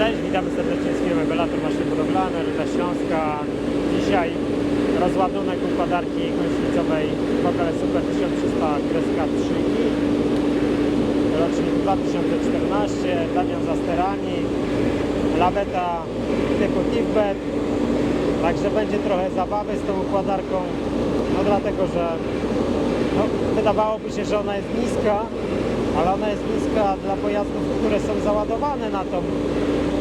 Cześć, witamy serdecznie z firmy Belator Maszyn Budowlane, Ruda Śląska. Dzisiaj rozładunek układarki kończnicowej Kokale Super 1300 kreska 3 rocznik 2014, Damian za sterami, laweta typu Tifbed. Także będzie trochę zabawy z tą układarką, no dlatego, że no, wydawałoby się, że ona jest niska, ale ona jest niska dla pojazdów, które są załadowane na tą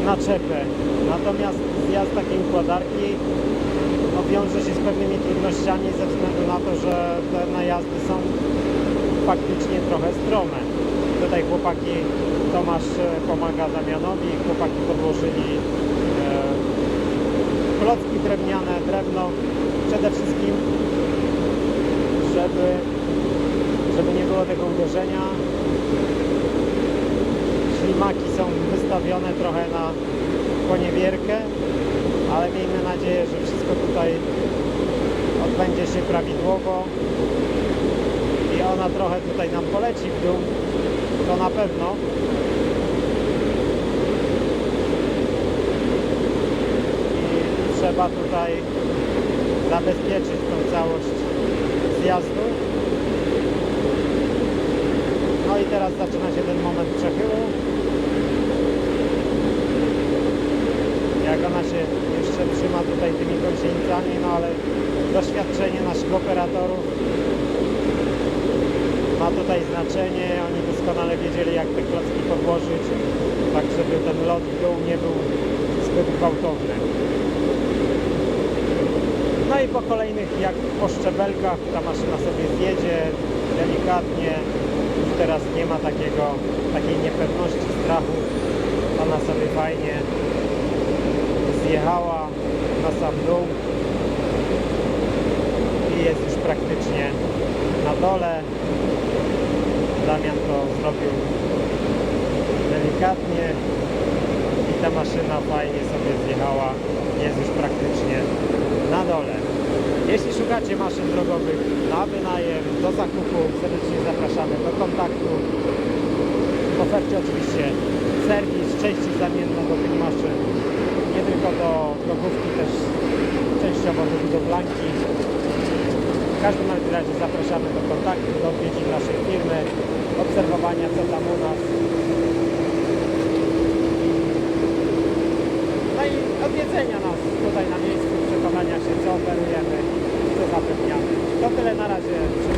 naczepę. Natomiast zjazd takiej układarki no, wiąże się z pewnymi trudnościami ze względu na to, że te najazdy są faktycznie trochę strome. Tutaj chłopaki, Tomasz e, pomaga Damianowi, chłopaki podłożyli e, klocki drewniane, drewno przede wszystkim, żeby, żeby nie było tego uderzenia. Ślimaki są wystawione trochę na poniewierkę, ale miejmy nadzieję, że wszystko tutaj odbędzie się prawidłowo i ona trochę tutaj nam poleci w dół, to na pewno. I trzeba tutaj zabezpieczyć tą całość zjazdu. No i teraz zaczyna się ten moment przechyłu. Jak ona się jeszcze trzyma tutaj tymi gąsienicami, no ale doświadczenie naszych operatorów ma tutaj znaczenie. Oni doskonale wiedzieli jak te klocki podłożyć, tak żeby ten lot w dół nie był zbyt gwałtowny. No i po kolejnych, jak po szczebelkach, ta maszyna sobie zjedzie delikatnie. Teraz nie ma takiego, takiej niepewności, strachu. Ona sobie fajnie sam dół i jest już praktycznie na dole. Damian to zrobił delikatnie i ta maszyna fajnie sobie zjechała. Jest już praktycznie na dole. Jeśli szukacie maszyn drogowych na wynajem, do zakupu, serdecznie zapraszamy do kontaktu. W ofercie oczywiście do budowlanki. W każdym razie zapraszamy do kontaktu, do odwiedzin naszej firmy, obserwowania co tam u nas. No i odwiedzenia nas tutaj na miejscu, przekonania się co oferujemy, co zapewniamy. To tyle na razie!